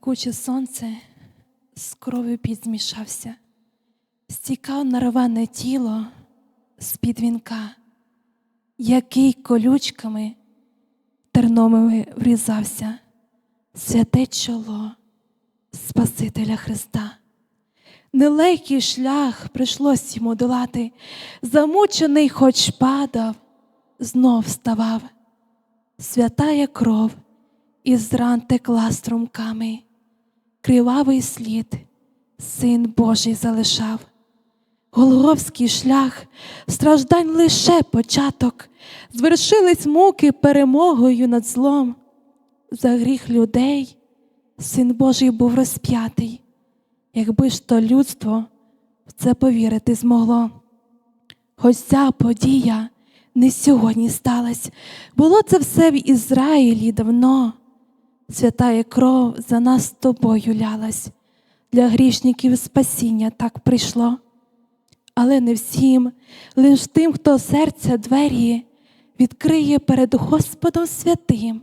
Пекуче сонце з кров'ю підзмішався, стікав на рване тіло з-під вінка, який колючками терновими врізався, святе чоло Спасителя Христа. Нелегкий шлях прийшлось йому долати, замучений, хоч падав, знов вставав, святая кров із ран текла струмками, кривавий слід син Божий залишав. Голговський шлях, страждань лише початок, звершились муки перемогою над злом. За гріх людей син Божий був розп'ятий, якби ж то людство в це повірити змогло. Хоч ця подія не сьогодні сталась, було це все в Ізраїлі давно. Святая кров за нас з тобою лялась, для грішників спасіння так прийшло. Але не всім, лиш тим, хто серця двері відкриє перед Господом святим,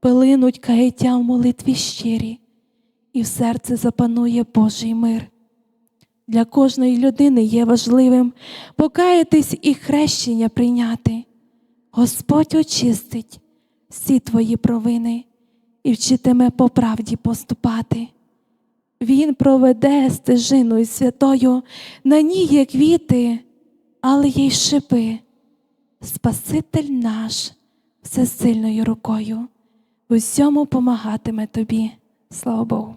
пилинуть каяття в молитві щирі, і в серце запанує Божий мир. Для кожної людини є важливим покаятись і хрещення прийняти. Господь очистить всі твої провини і вчитиме по правді поступати. Він проведе стежиною святою, на ній є квіти, але є й шипи. Спаситель наш всесильною рукою в усьому помагатиме тобі. Слава Богу.